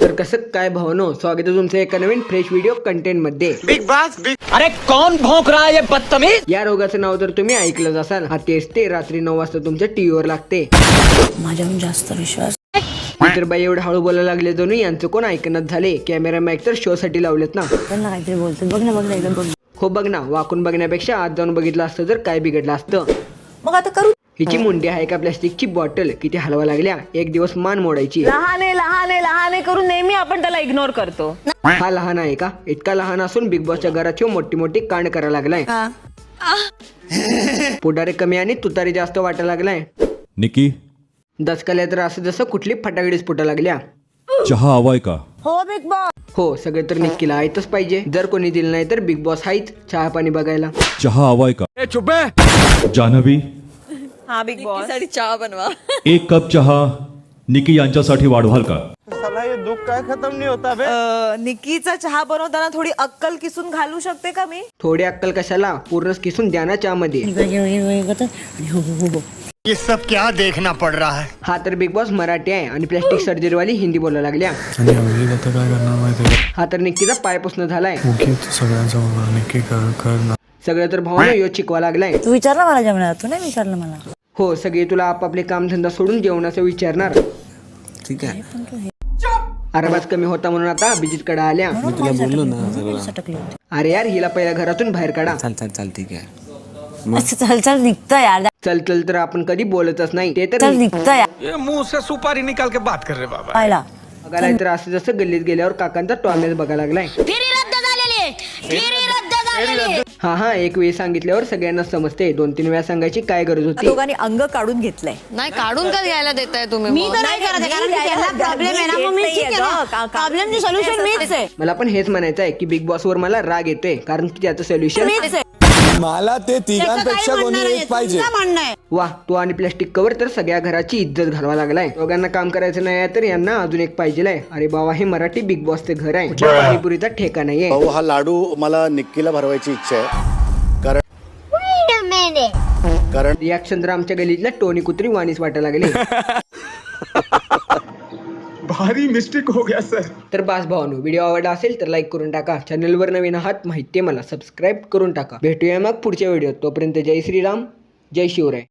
तर कसं काय भावनो स्वागत आहे तुमचं एका नवीन फ्रेश व्हिडिओ कंटेंटमध्ये. अरे कौन भौंक रहा है ये बदतमीज? या रोगाचं नाव तर तुम्ही ऐकलंच असाल. हा तेच ते रात्री नऊ वाजता तुमच्या टीव्हीवर लागते. माझ्याहून जास्त विश्वास. तर बाई एवढं हळू बोलायला लागले दोन यांचं कोण ऐकण्यात झाले? कॅमेरा मॅक तर शो साठी लावलेत ना. त्यांना काहीतरी बोलतो बघ ना बघ ना एकदम बघ हो बघ ना. वाकून बघण्यापेक्षा आज जाऊन बघितलं असतं तर काय बिघडलं असतं? मग आता करू हिची मुंडी आहे का प्लॅस्टिकची बॉटल? किती हलवा लागल्या? एक दिवस मान मोडायची. लहान आहे लहान आहे लहान आहे करून नेहमी आपण त्याला इग्नोर करतो. हा लहान आहे का? इतका लहान असून बिग बॉसच्या घरात ह्यो मोठी मोठी कांड करायला लागलाय. पुढारी कमी आणि तुतारी जास्त वाटायला लागलाय. निकी? दसकाल्या तर असं जसं कुठली फटाकडी स्फुटा लागल्या. चहा हवाय का? हो बिग बॉस हो सगळे तर निक्कीला आहेतच पाहिजे. जर कोणी दिलं नाही तर बिग बॉस हाईच चहा पाणी बघायला. चहा हवाय का? जान्हवी हा बिग बॉस चहा बनवा. एक कप चहा निकी यांच्यासाठी वाढवाल का? निकीचा चहा बनवताना थोडी अक्कल किसून घालू शकते का मी? थोडी अक्कल कशाला? पूर्णच किसून द्या ना चहामध्ये. आणि हो हो हो ये सब क्या देखना पड़ रहा है? हा तर बिग बॉस मराठी आहे आणि प्लॅस्टिक सर्जरी वाली हिंदी बोलायला लागल्या. काय करणार माहिती आहे हा तर निक्कीचा पाय पुसणं झालाय. सगळ्यांचा मला नक्की कर कर ना सगळं तर भावानं यो चिकवा लागलाय. तू विचारला मला जेवणाला तू नाही विचारलं मला? हो सगळे तुला आपापले कामधंदा सोडून जेवणाचं विचारणार. अरबाज कमी होता म्हणून आता अभिजित कडे आल्या. तुला बोललो ना अरे यार हिला पहिल्या घरातून बाहेर काढा. अच्छा चल चल निघतं यार. चल चल तर आपण कधी बोलतच नाही. ते तर चल निघतं यार. ये मुंह से सुपारी निकाल के बात कर रहे बाबा. पाहिला. बघायला तर असं जसं गल्लीत गेल्यावर काकांचा टॉमेज बघायला लागलाय. हा हा एक वेळी सांगितल्यावर सगळ्यांना समजते दोन तीन वेळा सांगायची काय गरज होती? दोघांनी अंग काढून घेतलंय. नाही काढून का घ्यायला देताय तुम्ही मी मग? तर नाही करत आहे, कारण की त्यांना प्रॉब्लेम आहे ना मग मी ठीक आहे ना प्रॉब्लेमचे सोल्युशन मीच आहे. मला पण हेच म्हणायचं आहे की बिग बॉस वर मला राग येतोय कारण की त्याचं सोल्युशन मीच आहे. मला ते तिघांपेक्षा कोणी एक पाहिजे. वा तू आणि प्लॅस्टिक कवर तर सगळ्या घराची इज्जत घालवा लागलाय. दोघांना काम करायचं नाही आहे तर यांना अजून एक पाहिजे अरे बाबा हे मराठी बिग बॉसचे घर आहे. कुठल्या पाणीपुरीचा ठेका नाहीये. भाऊ हा लाडू मला निक्कीला भरवायची इच्छा आहे. कारण कारण रिॲक्शन तर आमच्या गलीतल्या टोनी कुत्री वाणीच वाटायला लागली. भारी मिस्टेक हो गया सर तर बास भावानो व्हिडिओ आवडला असेल तर लाईक करून टाका. चॅनलवर नवीन आहात माहिती आहे मला सबस्क्राईब करून टाका. भेटूया मग पुढच्या व्हिडिओ तोपर्यंत जय श्रीराम जय शिवराय.